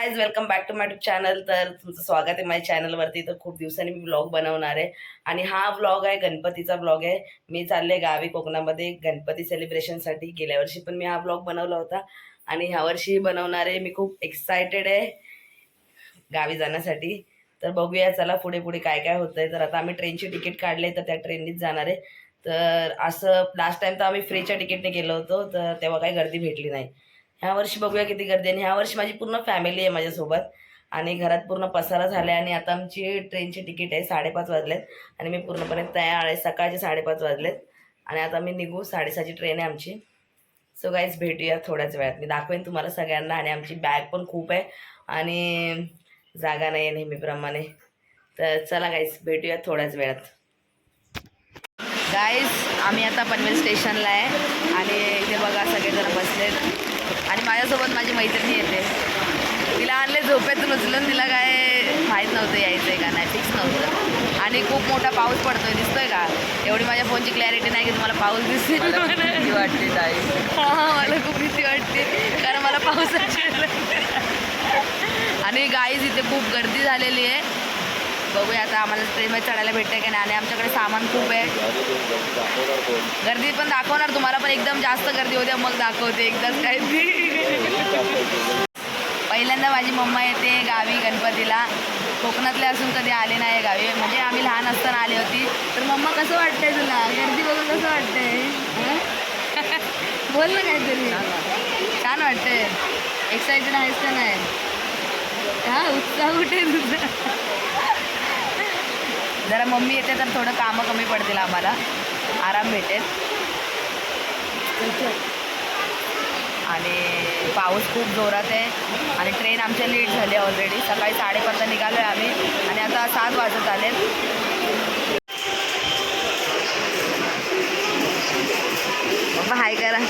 Guys welcome back to my tube channel तर तुमचं स्वागत आहे माझ्या चॅनलवरती तर खूप दिवसांनी मी ब्लॉग बनवणार आहे. आणि हा ब्लॉग आहे गणपतीचा ब्लॉग आहे. मी चालले गावी कोकणामध्ये गणपती सेलिब्रेशनसाठी गेल्या वर्षी पण मी हा ब्लॉग बनवला होता. आणि ह्या वर्षी बनवणार आहे. मी खूप एक्सायटेड आहे गावी जाण्यासाठी. तर बघूया चला पुढे पुढे काय काय होतंय. तर आता आम्ही ट्रेनची तिकीट काढले तर त्या ट्रेननीच जाणार आहे. तर असं लास्ट टाईम तर आम्ही फ्रीच्या तिकीटने गेलो होतो. तर तेव्हा काही गर्दी भेटली नाही. ह्या वर्षी बघूया किती गर्दी आहे. आणि ह्या वर्षी माझी पूर्ण फॅमिली आहे माझ्यासोबत. आणि घरात पूर्ण पसारा झाला आहे आणि आता आमची ट्रेनची तिकीट आहे साडेपाच वाजलेत. आणि मी पूर्णपणे तयार आहे. सकाळचे साडेपाच वाजलेत. आणि आता मी निघू. साडेसहाची ट्रेन आहे आमची. सो गाईज भेटूया थोड्याच वेळात. मी दाखवेन तुम्हाला सगळ्यांना. आणि आमची बॅग पण खूप आहे. आणि जागा नाही आहे नेहमीप्रमाणे. तर चला गाईज भेटूया थोड्याच वेळात. गाईज आम्ही आता पनवेल स्टेशनला आहे. आणि इथे बघा सगळेजण बसलेत. आणि माझ्यासोबत माझी मैत्रिणी येते. तिला आणले झोपेतून उचलून तिला काय माहीत नव्हतं यायचं आहे का नाही फिक्स नव्हतं. आणि खूप मोठा पाऊस पडतोय दिसतोय का? एवढी माझ्या फोनची क्लॅरिटी नाही की तुम्हाला पाऊस दिसेल. भीती वाटते ताई. हा मला खूप भीती वाटते कारण मला पावसाची आणि गाईज इथे खूप गर्दी झालेली आहे. बघूया आता आम्हाला ट्रेनमध्ये चढायला भेटते की नाही. आणि आमच्याकडे सामान खूप आहे. गर्दी पण दाखवणार तुम्हाला पण एकदम जास्त गर्दी होते. मग दाखवते एकदाच काय पहिल्यांदा माझी मम्मा येते गावी गणपतीला. कोकणातले असून कधी आले नाही गावी. म्हणजे आम्ही लहान असताना आली होती. तर मम्मा कसं वाटतंय तुला? गर्दी बघून कसं वाटतंय? बोल ना काहीतरी. छान वाटतंय. एक्साइटेड आहेस का नाही? हा उत्साह कुठे तुझा? जरा मम्मी येते तर थोडं कामं कमी पडतील आम्हाला. आराम भेटेल. आणि पाऊस खूप जोरात आहे. आणि ट्रेन आमच्या लेट झाली ऑलरेडी सकाळी साडेपाचला निघालो आहे आम्ही. आणि आता सात वाजत आले मग हाय करा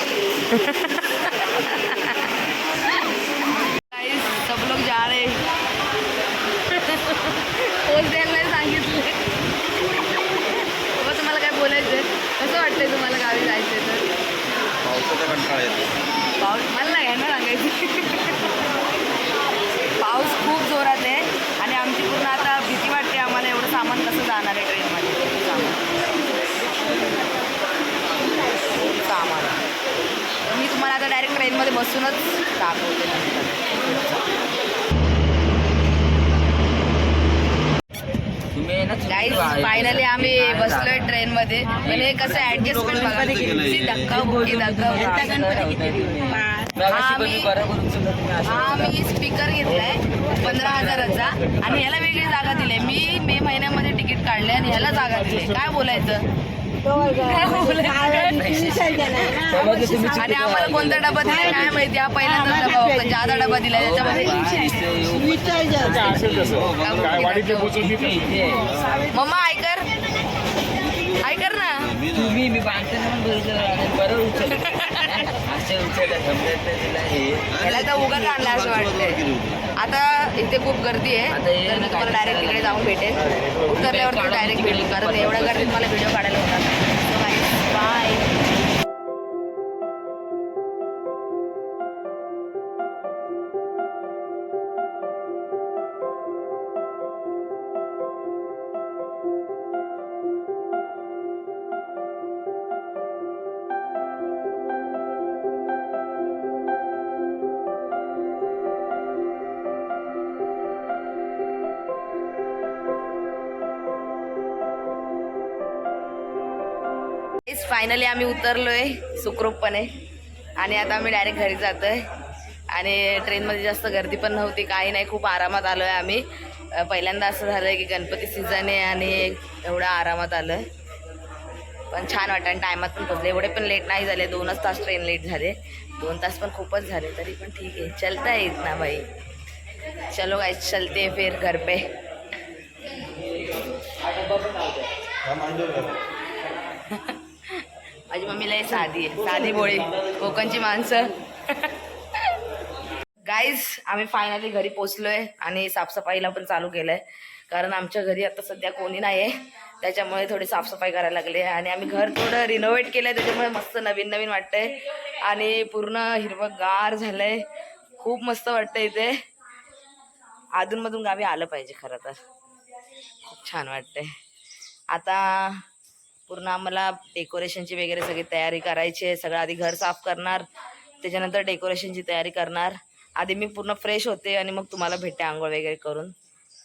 Guys, सब लोग जा रहे पोच द्यायला नाही सांगितले बाबा तुम्हाला काय बोलायचं कसं वाटतंय तुम्हाला गावी जायचं तर पावसाचा कंटाळा येतो. पाऊस मला नाही आहे ना सांगायची पाऊस खूप जोरात आहे आणि आमची पूर्ण आता भीती वाटते आम्हाला एवढं सामान कसं जाणार आहे ट्रेनमध्ये. सामान सामान मी तुम्हाला आता डायरेक्ट ट्रेनमध्ये बसूनच दाखवते नंतर तुम्ही आहे ना गाईज फायनली आम्ही बसलोय ट्रेनमध्ये. पण हे कसं ऍडजस्टमेंट बघा धक्का हा, मी- हा मी स्पीकर घेतलाय पंधरा हजाराचा. आणि ह्याला वेगळी जागा दिली मी मे महिन्यामध्ये तिकीट काढले आणि ह्याला जागा दिली काय बोलायचं? आणि आम्हाला कोणता डबा दिलाय काय माहिती. हा पहिल्यांदा डबा होता. जादा डबा दिलाय त्याच्यामध्ये. मम्मा ऐकर ऐकर ना? तुम्ही मी बांधताना बरं उचल उचल समजायचं उगाच आणलं असं वाटतंय. आता इथे खूप गर्दी आहे. तर मी तुम्हाला डायरेक्ट तिकडे जाऊन भेटेल उतरल्यावर डायरेक्ट भेटेल कारण एवढ्या गर्दीत मला व्हिडिओ काढायला होता फायनली आम्ही उतरलोय सुखरूपपणे. आणि आता आम्ही डायरेक्ट घरी जातोय. आणि ट्रेनमध्ये जास्त गर्दी पण नव्हती काही नाही खूप आरामात आलो आहे आम्ही पहिल्यांदा असं झालं आहे की गणपती सीझन आहे आणि एवढं आरामात आलो आहे पण छान वाटतं आणि टायमात पण पोचले एवढे पण लेट नाही झाले दोनच तास ट्रेन लेट झाले. दोन तास पण खूपच झाले तरी पण ठीक आहे. चलता येत ना भाई चलो गाइस चलते हैं फिर घर पे. आहे साधी आहे. साधी बोळी. कोकणची माणसं. गाईज आम्ही फायनली घरी पोचलोय आणि साफसफाईला पण चालू केलंय. कारण आमच्या घरी आता सध्या कोणी नाही आहे त्याच्यामुळे थोडी साफसफाई करायला लागली आहे आणि आम्ही घर थोडं रिनोव्हेट केलं आहे त्याच्यामुळे मस्त नवीन नवीन वाटतंय. आणि पूर्ण हिरवंगार झालंय. खूप मस्त वाटतं इथे. अधूनमधून गावी आलं पाहिजे खरं तर. खूप छान वाटतंय. आता पूर्ण आम्हाला डेकोरेशनची वगैरे सगळी तयारी करायची आहे. सगळं आधी घर साफ करणार त्याच्यानंतर डेकोरेशनची तयारी करणार. आधी मी पूर्ण फ्रेश होते आणि मग तुम्हाला भेटते आंघोळ वगैरे करून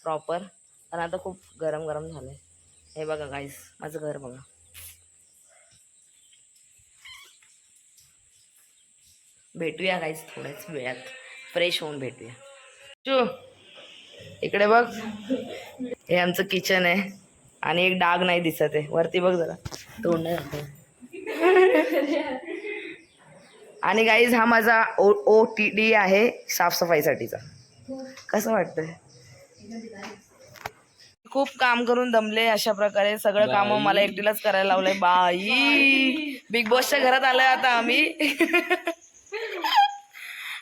प्रॉपर पण आता खूप गरम गरम झालं आहे हे बघा गाईस माझं घर बघा. भेटूया गाईस थोड्याच वेळात. फ्रेश होऊन भेटूया. चू इकडे बघ. हे आमचं किचन आहे. आणि एक डाग नाही दिसत आहे. वरती बघ जरा. तोंड नाही. आणि गाईज हा माझा ओ ओ टी डी आहे साफसफाईसाठीचा. कसं वाटतंय? खूप काम करून दमले अशा प्रकारे. सगळं काम मला एकटीलाच करायला लावलंय. बाई. बिग बॉसच्या घरात आलोय आता आम्ही.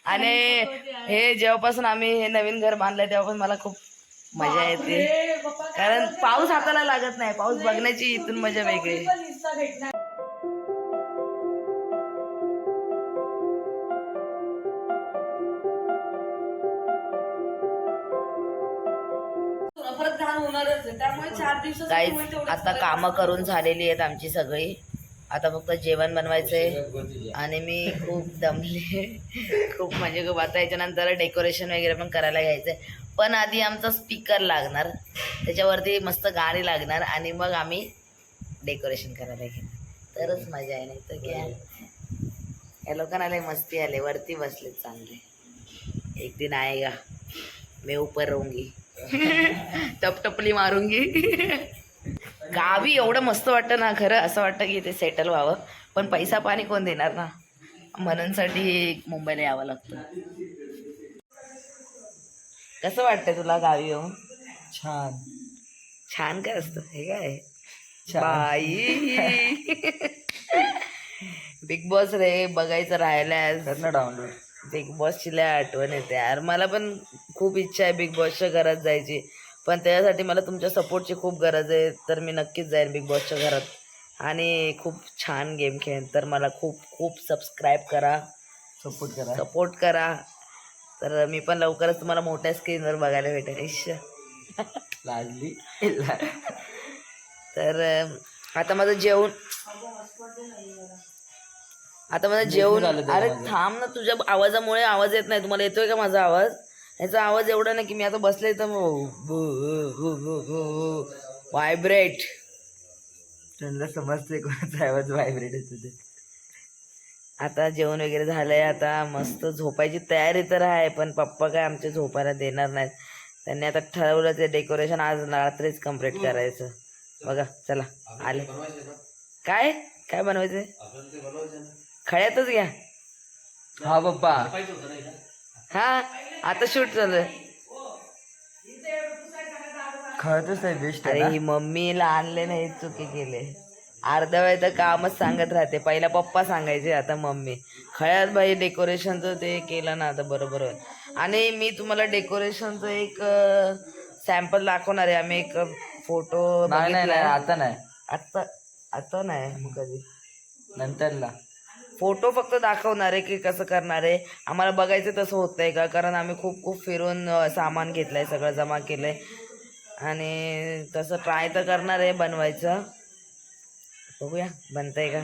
आणि हे जेव्हापासून आम्ही हे नवीन घर बांधलंय तेव्हापासून मला खूप मजा येते. कारण पाऊस हाताला लागत नाही पाऊस बघण्याची इथून मजा वेगळी. काहीच आता कामं करून झालेली आहेत आमची सगळी. आता फक्त जेवण बनवायचंय. आणि मी खूप दमले. खूप म्हणजे खूप आता याच्यानंतर डेकोरेशन वगैरे पण करायला घ्यायचंय. पण आधी आमचा स्पीकर लागणार. त्याच्यावरती मस्त गाणी लागणार आणि मग आम्ही डेकोरेशन करायला घेणार. तरच मजा आहे नाही तर काय या लोकांना लय मस्ती आले. वरती बसले चांगले. एक दिन आएगा मैं ऊपर रहूंगी टपटपली मारूंगी गावी एवढं मस्त वाटतं ना खरं असं वाटतं की ते सेटल व्हावं. पण पैसा पाणी कोण देणार ना? म्हणूनसाठी मुंबईला यावं लागतं. कसं वाटतंय तुला गावी येऊन? छान. छान काय असतं? हे काय? बाई. बिग बॉस रे बघायचं राहिल्यास. ना डाउनलोड बिग बॉसची लय आठवण येते यार. मला पण खूप इच्छा आहे बिग बॉसच्या घरात जायची. पण त्याच्यासाठी मला तुमच्या सपोर्टची खूप गरज आहे तर मी नक्कीच जाईन बिग बॉसच्या घरात. आणि खूप छान गेम खेळेन तर मला खूप खूप सबस्क्राईब करा. सपोर्ट करा. सपोर्ट करा. तर मी पण लवकरच तुम्हाला मोठ्या स्क्रीनवर बघायला भेटेल इश्श. लाजली तर आता माझं जेवण आता माझं जेवण अरे. थांब ना तुझ्या आवाजामुळे आवाज येत नाही. तुम्हाला येतोय का माझा आवाज? याचा आवाज एवढा नाही की मी आता बसले तर व्हायब्रेट त्यांना समजते कोणाचा आवाज व्हायब्रेट येतो ते. आता जेवण वगैरे झालंय आता मस्त झोपायची तयारी तर आहे पण पप्पा काय आमच्या झोपायला देणार नाहीत. त्यांनी आता ठरवलं ते डेकोरेशन आज रात्रीच कंप्लीट करायचं. बघा चला आले. काय? काय बनवायचंय? खळ्यातच घ्या. हा पप्पा. हा आता शूट चालू आहे. कळतच नाही बेस्ट अरे ही मम्मीला आणले नाही चुकी केले. अर्धा वेळ तर कामच सांगत राहते. पहिला पप्पा सांगायचे आता मम्मी. खळ्यात बाई डेकोरेशनचं ते केलं ना आता बरोबर. होईल आणि मी तुम्हाला डेकोरेशनचं एक सॅम्पल दाखवणार आहे. आम्ही एक फोटो नाही नाही नाही आता नाही. आता आता नाही मग कधी? नंतरला. फोटो फक्त दाखवणार आहे की कसं करणार आहे. आम्हाला बघायचं तसं होत आहे का? कारण आम्ही खूप खूप फिरून अ, सामान घेतलं आहे सगळं जमा केलं आहे आणि तसं ट्राय तर करणार आहे बनवायचं. बघूया बनतंय का?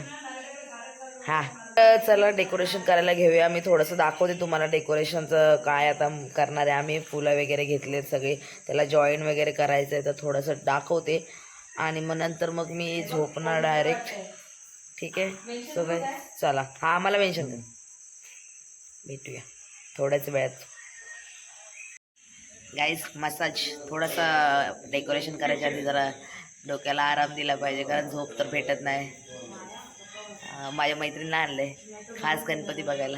हा. तर चला डेकोरेशन करायला घेऊया. मी थोडंसं दाखवते तुम्हाला डेकोरेशनचं काय आता करणार आहे. आम्ही फुलं वगैरे घेतलेत सगळे. त्याला जॉईन वगैरे करायचं आहे तर थोडंसं दाखवते. आणि मग नंतर मग मी झोपणार डायरेक्ट ठीक आहे? सगळे चला. हा आम्हाला मेन्शन कर. भेटूया. थोड्याच वेळात. गाईज मसाज थोडंसं डेकोरेशन करायच्या आधी जरा डोक्याला आराम दिला पाहिजे कारण झोप तर भेटत नाही. माझ्या मैत्रिणीला आणलंय खास गणपती बघायला.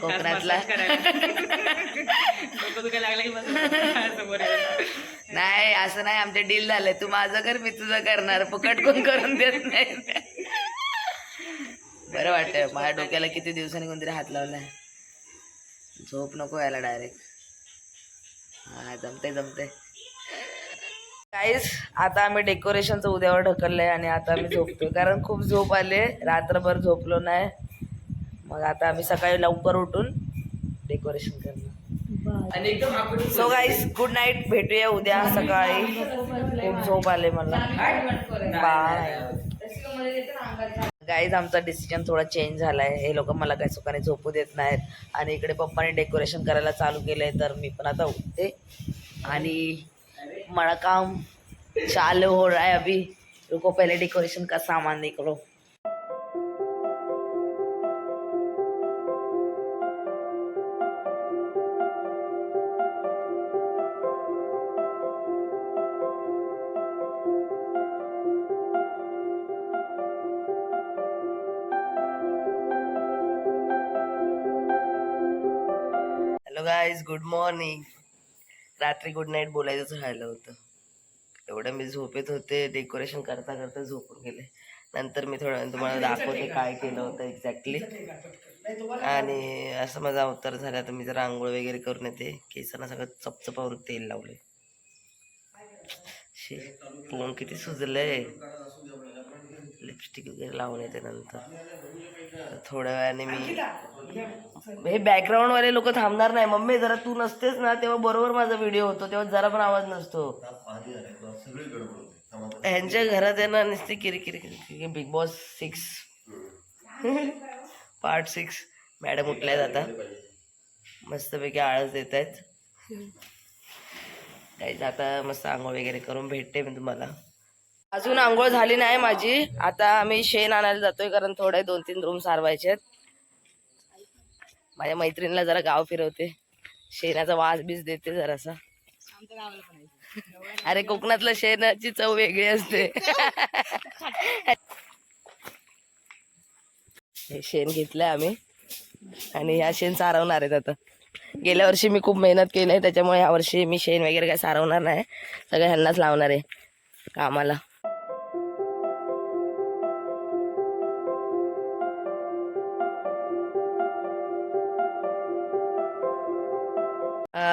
कोकणातला. नाही असं नाही आमचे डील झालंय तू माझं कर मी तुझं करणार. फुकट कोण करून देत नाही. बरं वाटतंय माझ्या डोक्याला किती दिवसांनी कोणतरी हात लावलाय. झोप नको यायला डायरेक्ट हा जमते जमते काहीच आता आम्ही डेकोरेशनचं उद्यावर ढकललंय आणि आता आम्ही झोपतोय. कारण खूप झोप आले रात्रभर झोपलो नाही. मग आता आम्ही सकाळी लवकर उठून डेकोरेशन करणार. सो गाईज गुड नाईट भेटूया उद्या सकाळी. खूप झोप आले मला. बाय गाईज आमचा डिसिजन थोडा चेंज झालाय. हे लोक मला काही सुखाने झोपू देत नाहीत. आणि इकडे पप्पाने डेकोरेशन करायला चालू केलंय तर मी पण आता उठते. आणि मला काम चालू हो रहा है अभी। रुको, पहले डेकोरेशन का सामान निकलो हॅलो गाईज गुड मॉर्निंग रात्री गुड नाईट बोलायचंच राहिलं होतं. एवढं मी झोपेत होते डेकोरेशन करता करता झोपून गेले. नंतर मी थोडं तुम्हाला दाखवते काय केलं होतं एक्झॅक्टली आणि असं माझा अवतार झाला तर मी जरा आंघोळ वगैरे करून येते. केसांना सगळं चपचपावर तेल लावले शे तोंड किती सुजलंय. लिपस्टिक वगैरे लावून येते नंतर. तर थोड्या वेळाने मी हे बॅकग्राऊंड वाले लोक थांबणार नाही. मम्मी जरा तू नसतेस ना तेव्हा बरोबर माझा व्हिडिओ होतो. तेव्हा जरा पण आवाज नसतो. ह्यांच्या घरात आहे ना नुसती किरकिर Bigg Boss six part six madam उठल्यात आता. मस्तपैकी आळस देत आहेत काहीच आता मस्त आंघोळ वगैरे करून भेटते मी तुम्हाला. अजून आंघोळ झाली नाही माझी. आता आम्ही शेण आणायला जातोय कारण थोडे दोन तीन रूम सारवायचे आहेत. माझ्या मैत्रिणीला जरा गाव फिरवते. शेणाचा वास बीस देते जरासा. अरे कोकणातलं शेणाची चव वेगळी असते. हे शेण घेतलंय आम्ही. आणि ह्या शेण सारवणार आहेत आता. गेल्या वर्षी मी खूप मेहनत केली आहे त्याच्यामुळे ह्या वर्षी मी शेण वगैरे काय सारवणार नाही. सगळं ह्यांनाच लावणार आहे कामाला.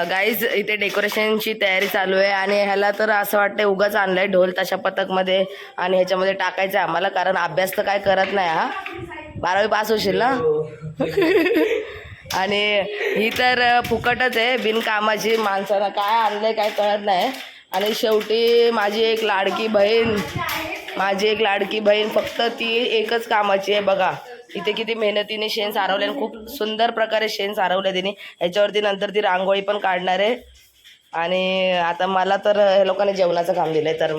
गाईज इथे डेकोरेशनची तयारी चालू आहे आणि ह्याला तर असं वाटतंय उगाच आणलंय ढोल तशा पथकमध्ये आणि ह्याच्यामध्ये टाकायचं आहे आम्हाला कारण अभ्यास तर काय करत नाही हा? बारावी पास होशील ना? आणि ही तर फुकटच आहे बिनकामाची माणसाला काय आणलंय काय कळत नाही. आणि शेवटी माझी एक लाडकी बहीण माझी एक लाडकी बहीण फक्त ती एकच कामाची आहे बघा. इथे किती मेहनतीने शेण सारवले आणि खूप सुंदर प्रकारे शेण सारवलं तिने. ह्याच्यावरती नंतर ती रांगोळी पण काढणार आहे. आणि आता मला तर हे लोकांनी जेवणाचं काम दिलंय तर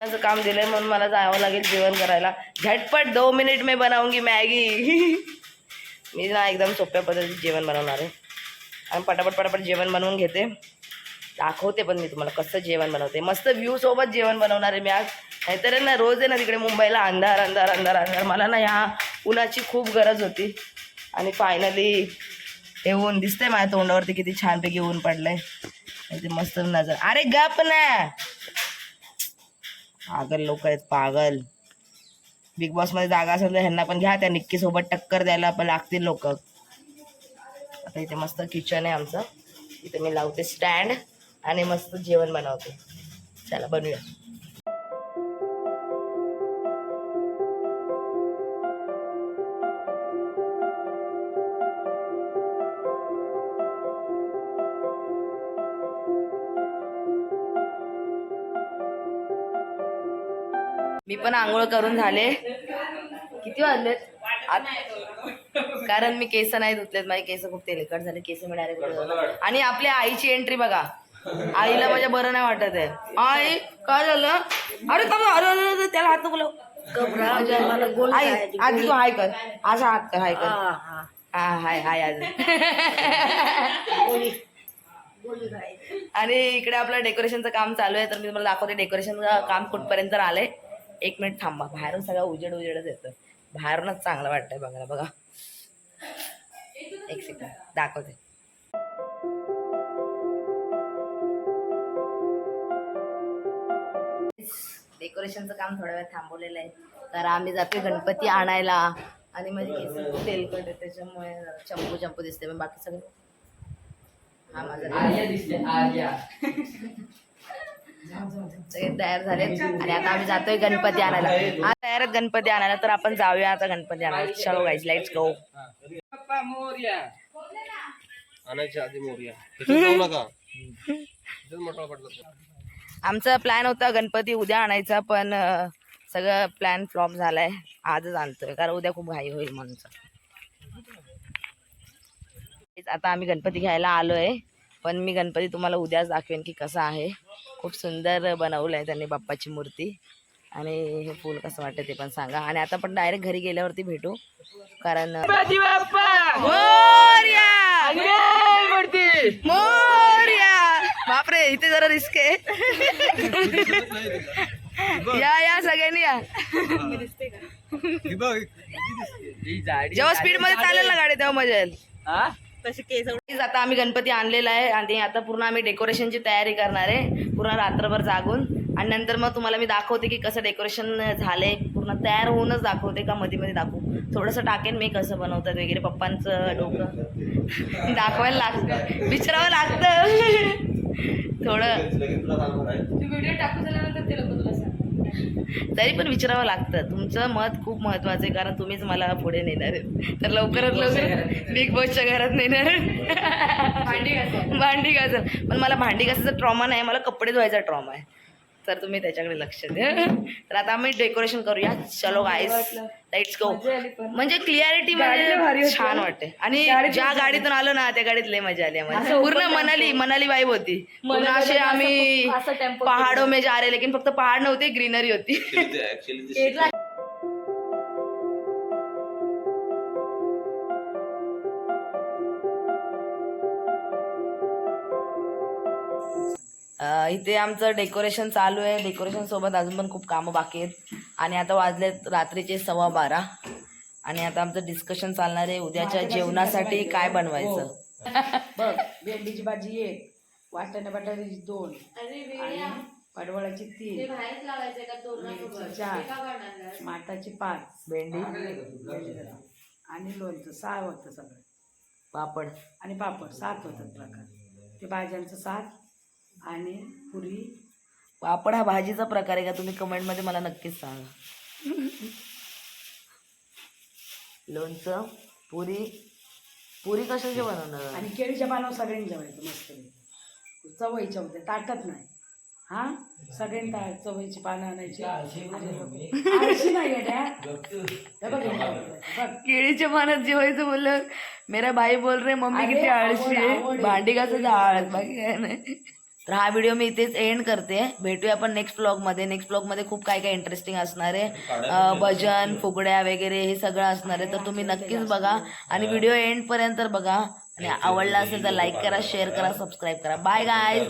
जेवणाचं काम दिलंय म्हणून मला जावं लागेल जेवण करायला. झटपट दो मिनिट में बनाऊंगी मॅगी. मी ना एकदम सोप्या पद्धतीत जेवण बनवणार आहे. आणि पटापट पटापट जेवण बनवून घेते. दाखवते पण मी तुम्हाला कसं जेवण बनवते. मस्त व्ह्यू सोबत जेवण बनवणार आहे मी आज. नाहीतर ना रोज आहे ना तिकडे मुंबईला अंधार अंधार अंधार अंधार. मला ना ह्या उन्हाची खूप गरज होती. आणि फायनली हे ऊन दिसतंय माझ्या तोंडावरती किती छानपैकी ऊन पडलंय. ते मस्त नजर. अरे गप ना! पागल लोक आहेत पागल. बिग बॉसमध्ये जागा असेल तर ह्यांना पण घ्या. त्या निक्की सोबत टक्कर द्यायला पण लागतील लोक. आता इथे मस्त किचन आहे आमचं. इथे मी लावते स्टँड आणि मस्त जेवण बनवते. चला बनवूया. पण आंघोळ करून झाले. किती वाजलेत? कारण मी केस नाही धुतलेत. माझे केस खूप तेलकट झाले. केस मी डायरेक्ट आणि आपल्या आईची एंट्री बघा. आईला माझ्या बरं नाही वाटत आहे. आई काय झालं? अरे का अरे अरे, त्याला हात नको लावू. आई आधी तू हाय कर. असा हात कर हाय कर. हा हाय हाय आज. आणि इकडे आपलं डेकोरेशनचं काम चालू आहे तर मी तुम्हाला दाखवते. डेकोरेशनचं काम कुठपर्यंत आलंय. एक मिनिट थांबा बाहेरून सगळा उजेड उजेडच येतोय. बाहेरूनच चांगलं वाटतंय बघायला बघा. एक सेकंड दाखवते. डेकोरेशनचं काम थोड्या वेळ थांबवलेलं आहे. तर आम्ही जातोय गणपती आणायला. आणि माझे केस तेलकट आहे त्याच्यामुळे चंपू चंपू दिसते पण बाकी सगळं हा माझा आर्या दिसते आर्या. सगळे तयार झाले आणि आता आम्ही जातोय गणपती आणायला. हा तयार आहेत गणपती आणायला तर आपण जाऊया आता गणपती आणायला. चलो गाईज लेट्स गो आणायच्या आधी मोर्या. तिथे जाऊ नका. तिथेच मोठा पडला आमचा प्लॅन होता गणपती उद्या आणायचा पण सगळं प्लॅन फ्लॉप झालाय. आजच आणतोय कारण उद्या खूप घाई होईल म्हणून. आता आम्ही गणपती घ्यायला आलोय पण मी गणपती तुम्हाला उद्याच दाखवेन की कसा आहे. खूप सुंदर बनवलं आहे त्यांनी बाप्पाची मूर्ती. आणि हे फूल कसं वाटतं ते पण सांगा. आणि आता पण डायरेक्ट घरी गेल्यावरती भेटू. कारण मोरया! मोरया! बापरे इथे जरा रिस्क आहे. या या सगळ्यांनी या. जेव्हा स्पीडमध्ये चालेल ना गाडी तेव्हा मजा येईल Guys, आता आम्ही गणपती आणलेला आहे आणि आता पूर्ण आम्ही डेकोरेशनची तयारी करणार आहे. पूर्ण रात्रभर जागून. आणि नंतर मग तुम्हाला मी दाखवते की कसं डेकोरेशन झालंय. पूर्ण तयार होऊनच दाखवते का मध्ये मध्ये दाखवू. थोडंसं टाकेन मी कसं बनवतात वगैरे पप्पांचं डोकं. दाखवायला लागतं. विचारावं लागतं. थोडं तरी पण विचारावं लागतं. तुमचं मत खूप महत्वाचं आहे कारण तुम्हीच मला पुढे नेणार आहेत. तर लवकरात लवकर बिग बॉसच्या घरात नेणार भांडी घासत पण मला भांडी घासायचा ट्रॉमा नाही मला कपडे धुवायचा ट्रॉमा आहे. तर तुम्ही त्याच्याकडे लक्ष द्या. तर आता आम्ही डेकोरेशन करूया. चलो गाईस लेट्स गो म्हणजे क्लिअरिटी म्हणजे छान वाटते. आणि ज्या गाडीतून आलो ना त्या गाडीत लय मजा आली आम्हाला. पूर्ण मनाली मनाली वाईब होती. पूर्ण असे आम्ही पहाडो में जा रहे लेकिन फक्त पहाड नव्हते ग्रीनरी होती. इथे आमचं डेकोरेशन चालू आहे. डेकोरेशन सोबत अजून पण खूप कामं बाकी आहेत. आणि आता वाजलेत रात्रीचे सव्वा बारा. आणि आता आमचं डिस्कशन चालणार आहे उद्याच्या जेवणासाठी काय बनवायचं? बघ भेंडीची भाजी एक वाटाणे बटाट्याची दोन आणि पडवळाची तीन. मिरची चार. माटाची पाच भेंडी. आणि लोणचं. सहा होतं सगळं. पापड. आणि पापड. सात होतात प्रकार. ते भाज्यांचं सात आणि पुरी. पापड हा भाजीचा प्रकार आहे का? तुम्ही कमेंटमध्ये मला नक्कीच सांगा. लोणचं पुरी. पुरी कशाची बनवणार? आणि केळीच्या पानावर सगळ्यांनी जेवायचं मस्त चवळीच्या होत्या ताटत नाही. हा? सगळ्यांनी चवळीची पानं आणायची. नाही. केळीच्या पानात जेवायचं बोललं मेरा भाई बोल रे मम्मी किती आळशी आहे. भांडी घासायचं आळस बाकी काय नाही. तर हा व्हिडिओ मी इथेच एंड करते. भेटूया आपण नेक्स्ट ब्लॉगमध्ये नेक्स्ट ब्लॉगमध्ये खूप काय काय इंटरेस्टिंग असणार आहे. भजन फुगड्या वगैरे हे सगळं असणार आहे. तर तुम्ही नक्कीच बघा. आणि व्हिडिओ एंडपर्यंत बघा. आणि आवडला असेल तर लाईक करा शेअर करा सबस्क्राईब करा. बाय गाय